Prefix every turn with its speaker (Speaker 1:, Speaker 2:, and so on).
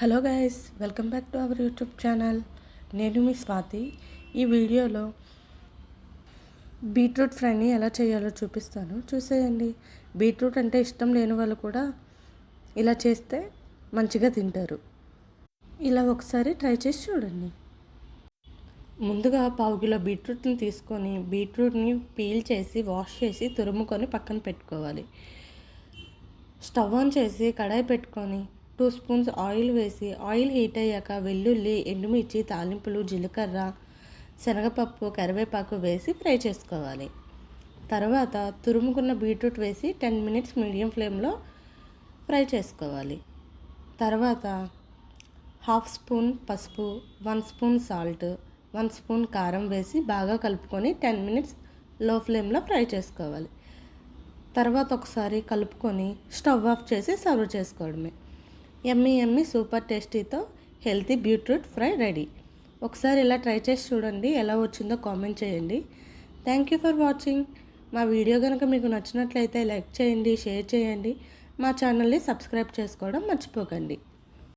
Speaker 1: Hello guys welcome back to our YouTube channel. నేను మీ స్వాతి. ఈ వీడియోలో బీట్రూట్ ఫ్రైని ఎలా చేయాలో చూపిస్తాను. చూసేయండి. బీట్రూట్ అంటే ఇష్టం లేని వాళ్ళు కూడా ఇలా చేస్తే మంచిగా తింటారు. ఇలా ఒకసారి ట్రై చేసి చూడండి. ముందుగా పావు కిలో బీట్రూట్ని తీసుకొని బీట్రూట్ని పీల్ చేసి వాష్ చేసి తురుముకొని పక్కన పెట్టుకోవాలి. స్టవ్ ఆన్ చేసి కడాయి పెట్టుకొని టూ స్పూన్స్ ఆయిల్ వేసి ఆయిల్ హీట్ అయ్యాక వెల్లుల్లి ఎండుమిర్చి తాలింపులు జీలకర్ర శనగపప్పు కరివేపాకు వేసి ఫ్రై చేసుకోవాలి. తర్వాత తురుముకున్న బీట్రూట్ వేసి టెన్ మినిట్స్ మీడియం ఫ్లేమ్లో ఫ్రై చేసుకోవాలి. తర్వాత హాఫ్ స్పూన్ పసుపు one spoon salt one spoon కారం వేసి బాగా కలుపుకొని టెన్ మినిట్స్లో ఫ్లేమ్లో ఫ్రై చేసుకోవాలి. తర్వాత ఒకసారి కలుపుకొని స్టవ్ ఆఫ్ చేసి సర్వ్ చేసుకోవడమే. ఎమ్మి ఎమ్మి సూపర్ టేస్టీతో హెల్తీ బీట్రూట్ ఫ్రై రెడీ ఒకసారి ఇలా ట్రై చేసి చూడండి ఎలా వచ్చిందో కామెంట్ చేయండి. థ్యాంక్ యూ ఫర్ వాచింగ్ మా వీడియో కనుక మీకు నచ్చినట్లయితే లైక్ చేయండి షేర్ చేయండి. మా ఛానల్ని సబ్స్క్రైబ్ చేసుకోవడం మర్చిపోకండి.